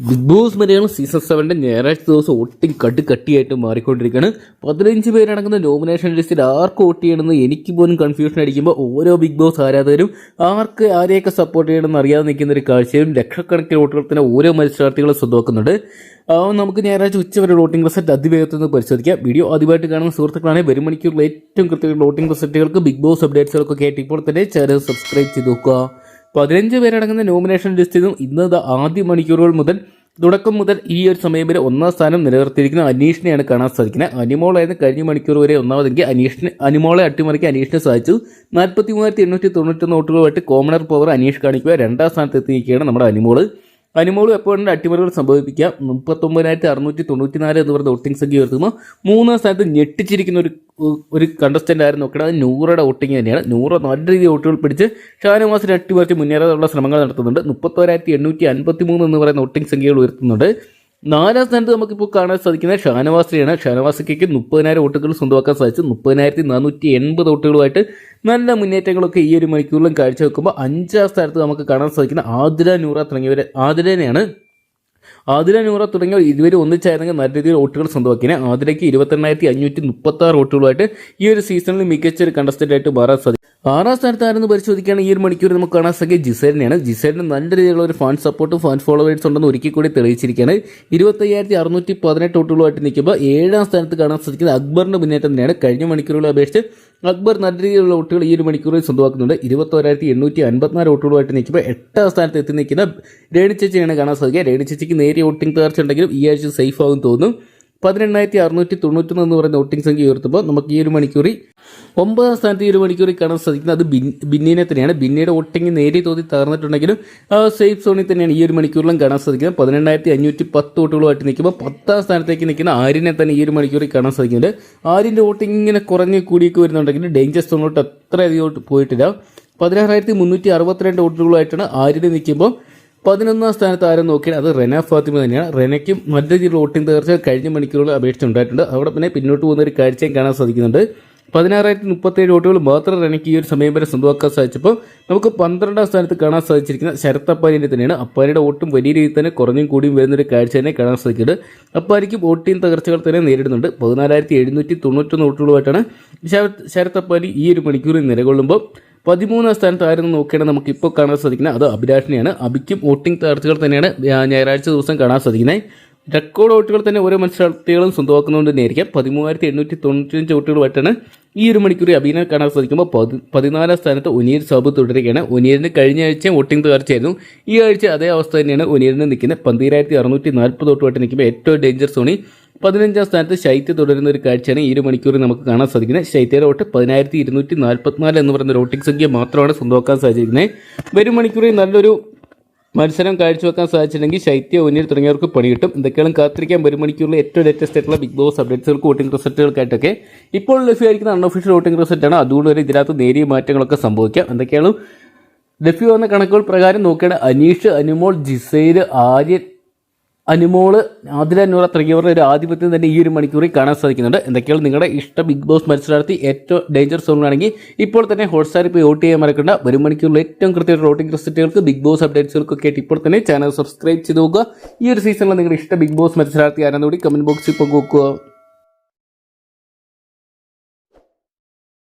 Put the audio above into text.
Big boss Malayalam season സെവന്റെ ഞായറാഴ്ച ദിവസം ഒട്ടും കട്ട് കട്ടിയായിട്ട് മാറിക്കൊണ്ടിരിക്കുകയാണ്. പതിനഞ്ച് പേരടങ്ങുന്ന നോമിനേഷൻ ലിസ്റ്റിൽ ആർക്ക് വോട്ട് ചെയ്യണമെന്ന് എനിക്ക് പോലും കൺഫ്യൂഷൻ അടിക്കുമ്പോൾ ഓരോ ബിഗ് ബോസ് ആരാധകരും ആർക്ക് ആരെയൊക്കെ സപ്പോർട്ട് ചെയ്യണമെന്ന് അറിയാതെ നിൽക്കുന്ന ഒരു കാഴ്ചയും ലക്ഷക്കണക്കിന് വോട്ടുകൾ തന്നെ ഓരോ മത്സരാർത്ഥികളും സ്വന്തമാക്കുന്നുണ്ട്. നമുക്ക് ഞായറാഴ്ച ഉച്ചവരെ വോട്ടിംഗ് റിസൾട്ട് അതിവേഗത്തിൽ നിന്ന് പരിശോധിക്കാം. വീഡിയോ ആദ്യമായിട്ട് കാണുന്ന സുഹൃത്തുക്കളാണെങ്കിൽ വരും മണിക്കൂറിൽ ഏറ്റവും കൃത്യമായ വോട്ടിംഗ് റിസൾട്ടുകൾക്ക് ബിഗ് ബോസ് അപ്ഡേറ്റ്സുകൾക്കൊക്കെ ആയിട്ട് ഇപ്പോൾ തന്നെ ചാനൽ സബ്സ്ക്രൈബ് ചെയ്ത് നോക്കുക. പതിനഞ്ച് പേരടങ്ങുന്ന നോമിനേഷൻ ലിസ്റ്റിൽ നിന്നും ഇന്ന് ആദ്യ മണിക്കൂറുകൾ മുതൽ തുടക്കം മുതൽ ഈ ഒരു സമയം വരെ ഒന്നാം സ്ഥാനം നിലനിർത്തിയിരിക്കുന്ന അനീഷിനെയാണ് കാണാൻ സാധിക്കുന്നത്. അനിമോളായിരുന്നു കഴിഞ്ഞ മണിക്കൂർ വരെ ഒന്നാമതെങ്കിൽ അനീഷിന് അനിമോളെ അട്ടിമറിക്കാൻ അനീഷിന് സാധിച്ചു. നാൽപ്പത്തി മൂവായിരത്തി എണ്ണൂറ്റി തൊണ്ണൂറ്റൊന്ന് വോട്ടുകളുമായിട്ട് കോമണർ പവർ അനീഷ് കാണിക്കുക രണ്ടാം സ്ഥാനത്ത് എത്തിയിരിക്കുകയാണ് നമ്മുടെ അനിമോൾ. അനിമോളും എപ്പോഴും അട്ടിമറികൾ സംഭവിപ്പിക്കാം. മുപ്പത്തൊമ്പതിനായിരത്തി അറുന്നൂറ്റി തൊണ്ണൂറ്റി നാല് എന്ന് പറയുന്ന വോട്ടിംഗ് സംഖ്യ ഉയർത്തുമ്പോൾ മൂന്നാം സ്ഥാനത്ത് ഞെട്ടിച്ചിരിക്കുന്ന ഒരു ഒരു കണ്ടസ്റ്റന്റ് ആയിരുന്നു നോക്കണം അത് നൂറുടെ വോട്ടിംഗ് തന്നെയാണ്. നൂറ് നല്ല രീതിയിൽ വോട്ടുകൾ പിടിച്ച് ഷാനവാസിനെ അട്ടിമറിച്ച് മുന്നേറാനുള്ള ശ്രമങ്ങൾ നടത്തുന്നുണ്ട്. മുപ്പത്തോരായിരത്തി എണ്ണൂറ്റി അൻപത്തി മൂന്ന് എന്ന് പറയുന്ന വോട്ടിംഗ് സംഖ്യകൾ ഉയർത്തുന്നുണ്ട്. നാലാം സ്ഥാനത്ത് നമുക്കിപ്പോൾ കാണാൻ സാധിക്കുന്ന ഷാനവാസിയാണ്. ഷാനവാസിക്ക് മുപ്പതിനായിരം വോട്ടുകൾ സ്വന്തമാക്കാൻ സാധിച്ചു. മുപ്പതിനായിരത്തി നാനൂറ്റി എൺപത് വോട്ടുകളുമായിട്ട് നല്ല മുന്നേറ്റങ്ങളൊക്കെ ഈ ഒരു മണിക്കൂറിലും കാഴ്ചവെക്കുമ്പോൾ അഞ്ചാം സ്ഥാനത്ത് നമുക്ക് കാണാൻ സാധിക്കുന്ന ആതിര നൂറ തുടങ്ങിയവരെ ആതിരനെയാണ് ആതിര നൂറ തുടങ്ങിയ ഇതുവരെ ഒന്നിച്ചായിരുന്നെങ്കിൽ നല്ല രീതിയിൽ വോട്ടുകൾ സ്വന്തമാക്കിനെ. ആതിരയ്ക്ക് ഇരുപത്തെണ്ണായിരത്തി അഞ്ഞൂറ്റി മുപ്പത്തി ആറ് വോട്ടുകളുമായിട്ട് ഈ ഒരു സീസണിൽ മികച്ച ഒരു കണ്ടസ്റ്റന്റ് ആയിട്ട് മാറാൻ സാധിക്കും. ആറാം സ്ഥാനത്തായിരുന്നു പരിശോധിക്കുകയാണെങ്കിൽ ഈ ഒരു മണിക്കൂർ നമുക്ക് കാണാൻ സാധിക്കുക ജിസേലിനെയാണ് ജിസേലിന് നല്ല രീതിയിലുള്ള ഒരു ഫാൻ സപ്പോർട്ടും ഫാൻ ഫോളോവേഴ്സ് ഉണ്ടെന്ന് ഒരിക്കൽ കൂടി തെളിയിച്ചിരിക്കുകയാണ്. ഇരുപത്തയ്യായിരത്തി അറുന്നൂറ്റി പതിനെട്ട് വോട്ടുകളുമായിട്ട് നിൽക്കുമ്പോൾ ഏഴാം സ്ഥാനത്ത് കാണാൻ സാധിക്കുന്നത് അക്ബറിന്റെ മുന്നേറ്റം തന്നെയാണ്. കഴിഞ്ഞ മണിക്കൂറുകളെ അപേക്ഷിച്ച് അക്ബർ നല്ല രീതിയിലുള്ള വോട്ടുകൾ ഈ ഒരു മണിക്കൂറിൽ സ്വന്തമാക്കുന്നുണ്ട്. ഇരുപത്തോരായിരത്തി എണ്ണൂറ്റി അൻപത്തിനാല് വോട്ടുകളുമായിട്ട് നിൽക്കുമ്പോൾ എട്ടാം സ്ഥാനത്ത് എത്തി നിൽക്കുന്ന രേണിച്ചേച്ചിയാണ് ചേച്ചിയാണ് കാണാൻ സാധിക്കുക. രേണിച്ചേച്ചിക്ക് ചേച്ചിക്ക് നേരിയ വോട്ടിംഗ് തകർച്ച ഉണ്ടെങ്കിലും ഈ ആഴ്ച സേഫ് ആകും തോന്നുന്നു. പതിനെണ്ണായിരത്തി അറുന്നൂറ്റി തൊണ്ണൂറ്റൊന്ന് എന്ന് പറയുന്ന വോട്ടിംഗ് സംഖ്യ ഉയർത്തുമ്പോൾ നമുക്ക് ഈ ഒരു മണിക്കൂറി ഒമ്പതാം സ്ഥാനത്ത് ഈ ഒരു മണിക്കൂറിൽ കാണാൻ സാധിക്കുന്നത് അത് ബിന്നിനെ തന്നെയാണ്. ബിന്നിയുടെ വോട്ടിംഗ് നേരിയ തോതിൽ തകർന്നിട്ടുണ്ടെങ്കിലും സേഫ് സോണിൽ തന്നെയാണ് ഈ ഒരു മണിക്കൂറിലും കാണാൻ സാധിക്കുന്നത്. പതിനെണ്ണായിരത്തി അഞ്ഞൂറ്റി പത്ത് വോട്ടുകളുമായിട്ട് നിൽക്കുമ്പോൾ പത്താം സ്ഥാനത്തേക്ക് നിൽക്കുന്ന ആര്യനെ തന്നെ ഈ ഒരു മണിക്കൂറിൽ കാണാൻ സാധിക്കുന്നുണ്ട്. ആര്യന്റെ വോട്ടിംഗ് ഇങ്ങനെ കുറഞ്ഞ് കൂടിയൊക്കെ വരുന്നുണ്ടെങ്കിലും ഡേഞ്ചർ സോണിലോട്ട് അത്രയധികം പോയിട്ടില്ല. പതിനാറായിരത്തി മുന്നൂറ്റി അറുപത്തിരണ്ട് വോട്ടുകളുമായിട്ടാണ് ആര്യനെ നിൽക്കുമ്പോൾ പതിനൊന്നാം സ്ഥാനത്ത് ആരും നോക്കിയാൽ അത് റെന ഫാത്തിമ തന്നെയാണ്. റെനയ്ക്കും നല്ല രീതിയിൽ വോട്ടിംഗ് തകർച്ച കഴിഞ്ഞ മണിക്കൂറുകൾ അപേക്ഷിച്ചുണ്ടായിട്ടുണ്ട് അവിടെ പിന്നെ പിന്നോട്ട് പോകുന്ന ഒരു കാഴ്ചയും കാണാൻ സാധിക്കുന്നുണ്ട്. പതിനാറായിരത്തി മുപ്പത്തേഴ് വോട്ടുകൾ മാത്രം റെനയ്ക്ക് ഈ ഒരു സമയം വരെ സ്വന്തമാക്കാൻ സാധിച്ചപ്പോൾ നമുക്ക് പന്ത്രണ്ടാം സ്ഥാനത്ത് കാണാൻ സാധിച്ചിരിക്കുന്ന ശരത് അപ്പാനിന്റെ തന്നെയാണ്. അപ്പാനിയുടെ വോട്ടും വലിയ രീതിയിൽ തന്നെ കുറഞ്ഞും കൂടിയും വരുന്ന ഒരു കാഴ്ച തന്നെ കാണാൻ സാധിക്കുന്നുണ്ട്. അപ്പാനിക്ക് വോട്ടിംഗ് തകർച്ചകൾ തന്നെ നേരിടുന്നുണ്ട്. പതിനാലായിരത്തി എഴുന്നൂറ്റി തൊണ്ണൂറ്റൊന്ന് വോട്ടുകളുമായിട്ടാണ് ശരത് അപ്പാനി ഈ ഒരു മണിക്കൂറിൽ നിലകൊള്ളുമ്പോൾ പതിമൂന്നാം സ്ഥാനത്ത് ആയിരുന്നു നോക്കിയാണ് നമുക്ക് ഇപ്പോൾ കാണാൻ സാധിക്കുന്നത്. അത് അഭിലാഷിനെയാണ്. അഭിക്കും വോട്ടിംഗ് തകർച്ചകൾ തന്നെയാണ് ഞായറാഴ്ച ദിവസം കാണാൻ സാധിക്കുന്നത്. റെക്കോർഡ് വോട്ടുകൾ തന്നെ ഓരോ മത്സരാർത്ഥികളും സ്വന്തമാക്കുന്നതുകൊണ്ട് തന്നെയായിരിക്കാം. പതിമൂവായിരത്തി എണ്ണൂറ്റി തൊണ്ണൂറ്റഞ്ച് വോട്ടുകളുമായിട്ടാണ് ഈ ഒരു മണിക്കൂർ അഭിനയ കാണാൻ സാധിക്കുമ്പോൾ പതി പതിനാലാം സ്ഥാനത്ത് ഒനീർ സാബു തുടരുകയാണ്. ഒനിയറിന് കഴിഞ്ഞ ആഴ്ച വോട്ടിംഗ് തകർച്ചയായിരുന്നു. ഈ ആഴ്ച അതേ അവസ്ഥ തന്നെയാണ് ഒനിയറിന് നിൽക്കുന്നത്. പന്തിരായിരത്തി അറുന്നൂറ്റി നാൽപ്പത് വോട്ടുമായിട്ട് നിൽക്കുമ്പോൾ ഏറ്റവും ഡേഞ്ചർ സോണി പതിനഞ്ചാം സ്ഥാനത്ത് ശൈത്യ തുടരുന്ന ഒരു കാഴ്ചയാണ് ഈ ഒരു മണിക്കൂറിൽ നമുക്ക് കാണാൻ സാധിക്കുന്നത്. ശൈത്യയുടെ വോട്ട് പതിനായിരത്തി ഇരുന്നൂറ്റി നാൽപ്പത്തിനാല് എന്ന് പറയുന്ന റോട്ടിംഗ് സംഖ്യ മാത്രമാണ് സ്വന്തമാക്കാൻ സാധിച്ചിരിക്കുന്നത്. വരും മണിക്കൂറിൽ നല്ലൊരു മത്സരം കാഴ്ചവെക്കാൻ സാധിച്ചില്ലെങ്കിൽ ശൈത്യ ഒന്നിൽ തുടങ്ങിയവർക്ക് പണി കിട്ടും. എന്തൊക്കെയാണ് കാത്തിരിക്കാൻ വരും മണിക്കൂറിൽ ഏറ്റവും ലേറ്റസ്റ്റ് ആയിട്ടുള്ള ബിഗ് ബോസ് അപ്ഡേറ്റ്സുകൾക്ക് വോട്ടിംഗ് റിസൾട്ടുകൾക്കായിട്ടൊക്കെ ഇപ്പോൾ ലഭ്യമായിരിക്കുന്ന അൺഒഫീഷ്യൽ വോട്ടിംഗ് റിസൾട്ടാണ്. അതുകൊണ്ട് വരെ ഇതിനകത്ത് നേരിയ മാറ്റങ്ങളൊക്കെ സംഭവിക്കാം. എന്തൊക്കെയാണ്? ലഭ്യമാകുന്ന കണക്കുകൾ പ്രകാരം നോക്കുകയാണ് അനീഷ് അനുമോൾ ജിസൈൽ ആര്യൻ അനുമോൾ ആദില നൂറ തുടങ്ങിയവരുടെ ഒരു ആധിപത്യം തന്നെ ഈ ഒരു മണിക്കൂറിൽ കാണാൻ സാധിക്കുന്നുണ്ട്. എന്തൊക്കെയാണ് നിങ്ങളുടെ ഇഷ്ട ബിഗ് ബോസ് മത്സരാർത്ഥി ഏറ്റവും ഡേഞ്ചർ സോണാണെങ്കിൽ ഇപ്പോൾ തന്നെ ഹോട്ട്സ്റ്റാറിൽ പോയി വോട്ട് ചെയ്യാൻ മറക്കണ്ട. ഒരു മണിക്കൂറിൽ ഏറ്റവും കൃത്യമായിട്ട് വോട്ടിംഗ് റിസൾട്ടുകൾക്ക് ബിഗ് ബോസ് അപ്ഡേറ്റ്സുകൾക്കൊക്കെ ആയിട്ട് ഇപ്പോൾ തന്നെ ചാനൽ സബ്സ്ക്രൈബ് ചെയ്ത് നോക്കുക. ഈ ഒരു സീസണിൽ നിങ്ങളുടെ ഇഷ്ട ബിഗ് ബോസ് മത്സരാർത്ഥി ആരാന്നുകൂടി കമന്റ് ബോക്സിൽ പങ്കുവെക്കുക.